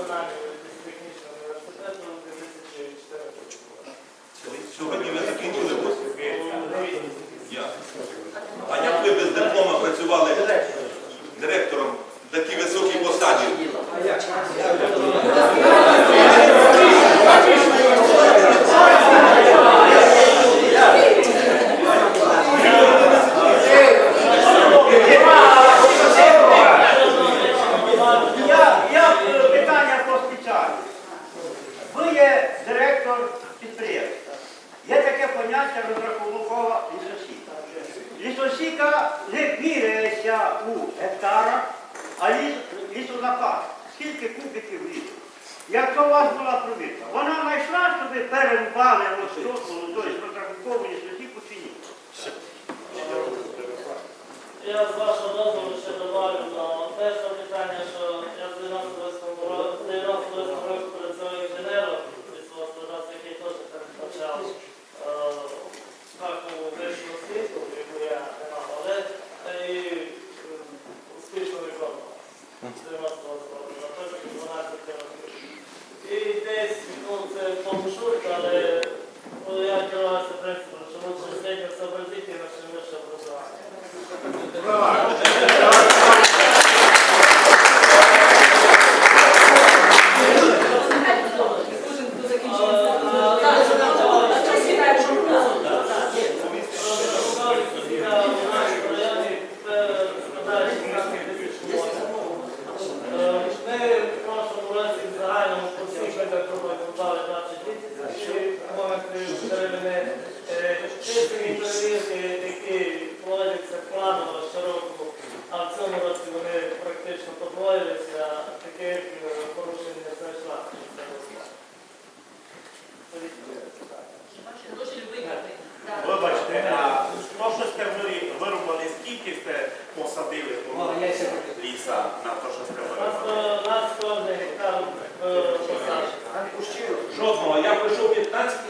Bolsonaro. у вас була пробірка. Вона знайшла, щоб ви перерубали розсотку, тобто розрахунковані статті по ціні. Я з вашого дозволу ще добавлю на те, що питання, що я з 90 років працюю інженером від свого який теж так почав. That's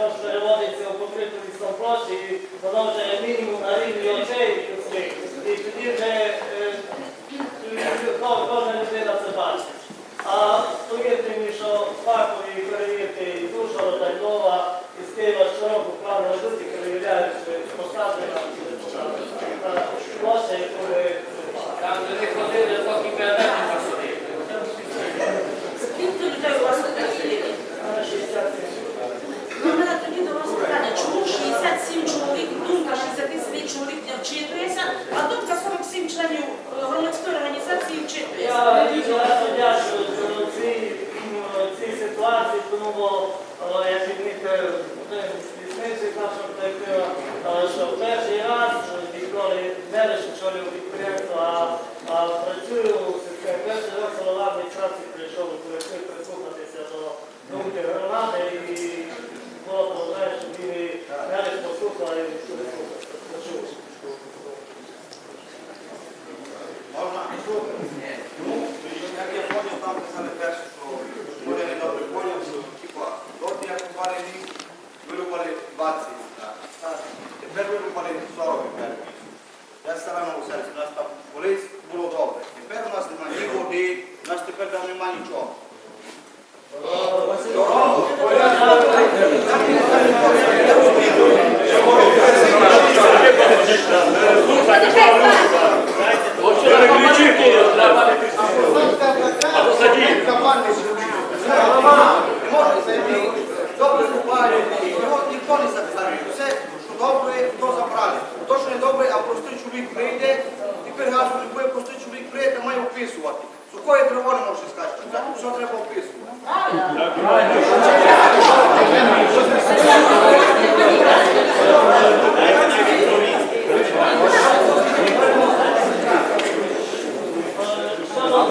još prevodice u pokritu i ploči i podnoženje minimum na liniju očevi річниці нашого колектива, що перший раз ніколи не лише підприємство, а працюю у системі. Перший раз голова адміністрації прийшов у колектив прислухатися до думки громади і було бажання, щоб він не лише послухав, а й. Можна? що треба вписувати.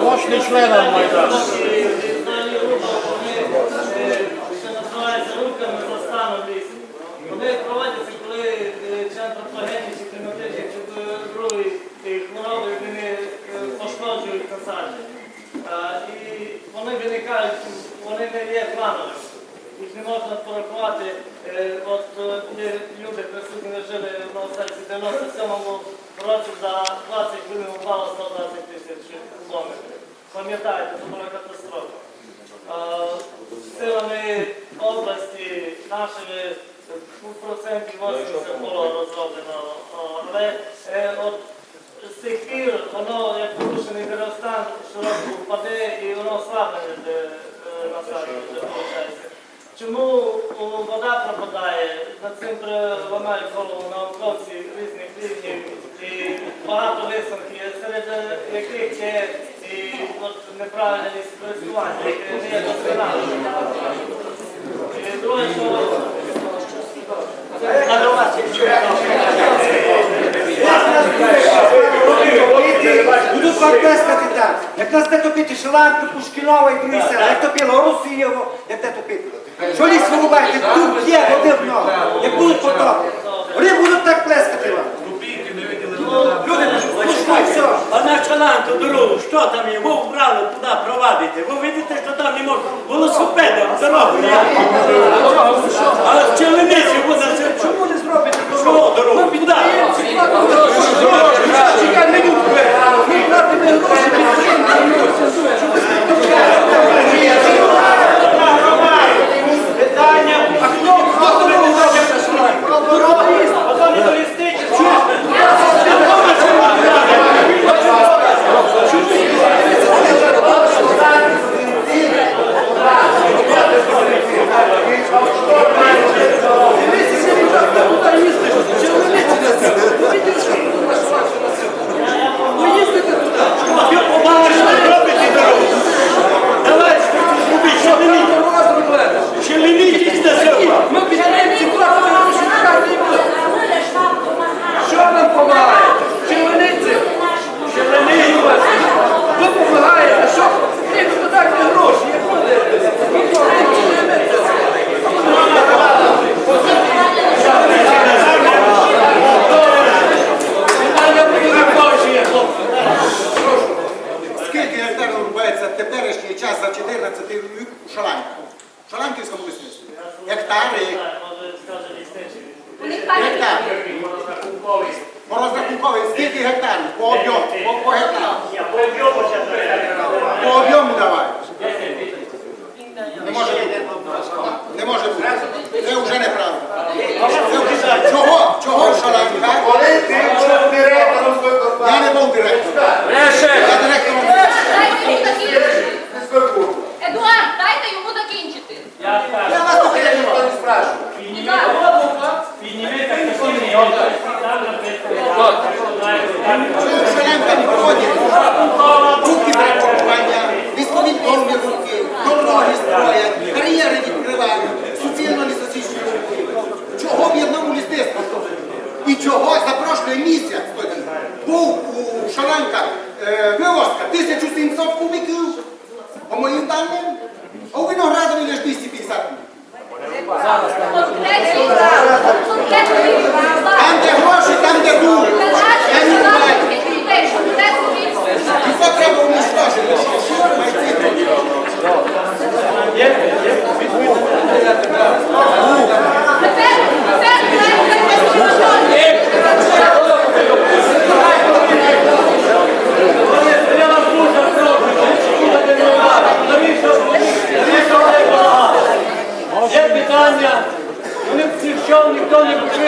Мощний член Майдану. можна порахувати, е, от е, люди присутні жили на останці 97-му році за 20 хвилин упало 120 тисяч кілометрів. Пам'ятаєте, це була катастрофа. багато висновків, серед е, яких є і неправильність користування, не є досконалим. Друге, Буду вам так. Як нас те топити, Шиланку, Пушкінова і другі села, як топили Орусієво, як те топити. Що ліс вирубаєте? Тут є води в нього, як будуть потопи. таланту дорогу, що там є, ви вбрали, туди провадите. Ви видите, що там не можна велосипедом дорогу. А челениці буде. Чому не зробите дорогу? Дорогу. Куди? Гектар. Морознакунковий. Скільки гектарів? По об'єму. По гектару. По об'єму По об'єму давай. Не може бути. Не може бути. Це вже неправильно. Чого? Чого Шаранка? Я не був директором. місяць тоді. Був у Шаранка е, вивозка тисячу